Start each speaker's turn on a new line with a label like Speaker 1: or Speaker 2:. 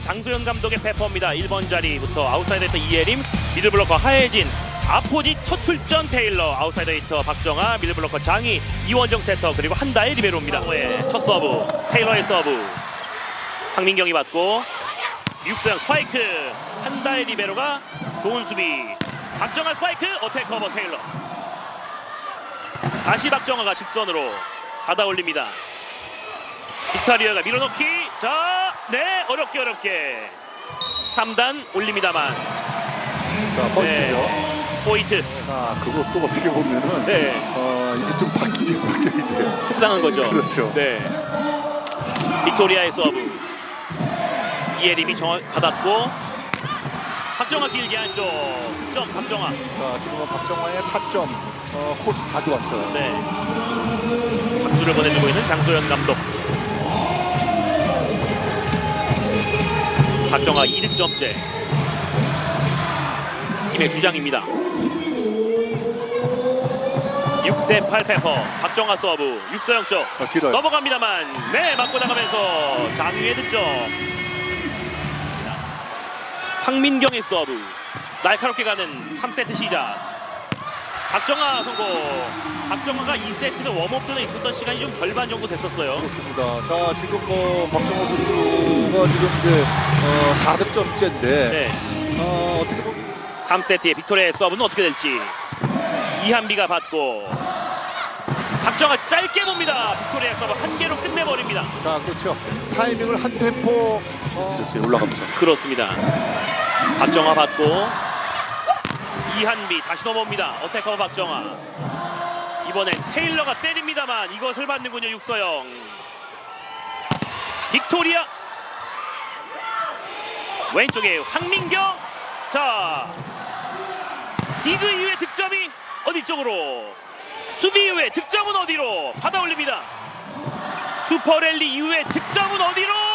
Speaker 1: 장소영 감독의 페퍼입니다. 1번 자리부터 아웃사이더 히터 이예림, 미들블로커 하혜진, 아포지 첫 출전 테일러, 아웃사이더 히터 박정아, 미들블로커 장희, 이원정 세터 그리고 한다의 리베로입니다. 네, 첫 서브, 테일러의 서브. 황민경이 받고 육수영 스파이크, 한다의 리베로가 좋은 수비. 박정아 스파이크, 어택 커버 테일러. 다시 박정아가 직선으로 받아 올립니다. 빅타리아가 밀어넣기. 자, 네, 어렵게 어렵게. 3단 올립니다만.
Speaker 2: 자, 포인트죠.
Speaker 1: 네, 포인트.
Speaker 2: 아, 그것도 어떻게 보면은
Speaker 1: 네,
Speaker 2: 어, 이게 좀 바뀌긴 바뀌어야 돼요.
Speaker 1: 속상한 거죠.
Speaker 2: 그렇죠.
Speaker 1: 네. 빅토리아의 서브. 이예림이 정확 받았고. 박정아 길게 한쪽. 점 박정아.
Speaker 2: 자, 지금은 박정화의 타점 어, 코스 다 좋았죠.
Speaker 1: 네. 박수를 보내주고 있는 장소연 감독. 박정아 2득점째. 팀의 주장입니다. 6대 8 페퍼. 박정아 서브. 육서영 쪽.
Speaker 2: 어, 길어요.
Speaker 1: 넘어갑니다만. 네, 맞고 나가면서 장위의 득점. 황민경의 서브. 날카롭게 가는 3세트 시작. 박정아 성공. 박정아가 2세트는 웜업 전에 있었던 시간이 좀 절반 정도 됐었어요.
Speaker 2: 그렇습니다. 자, 지금 뭐 박정호 선수가 지금 이제 어, 4득점째인데
Speaker 1: 네.
Speaker 2: 어, 어떻게 보면
Speaker 1: 3세트의 빅토리아의 서브는 어떻게 될지. 이한비가 받고 박정아 짧게 봅니다. 빅토리아 서브 한 개로 끝내버립니다.
Speaker 2: 자, 그렇죠. 타이밍을 한 템포 어, 됐어요. 올라갑니다.
Speaker 1: 그렇습니다. 박정아 받고 이한비 다시 넘어옵니다. 어택커 박정아. 이번엔 테일러가 때립니다만 이것을 받는군요 육서영. 빅토리아 왼쪽에 황민경. 자 디그 이후의 득점이 어디 쪽으로? 수비 이후의 득점은 어디로? 받아 올립니다. 슈퍼랠리 이후의 득점은 어디로?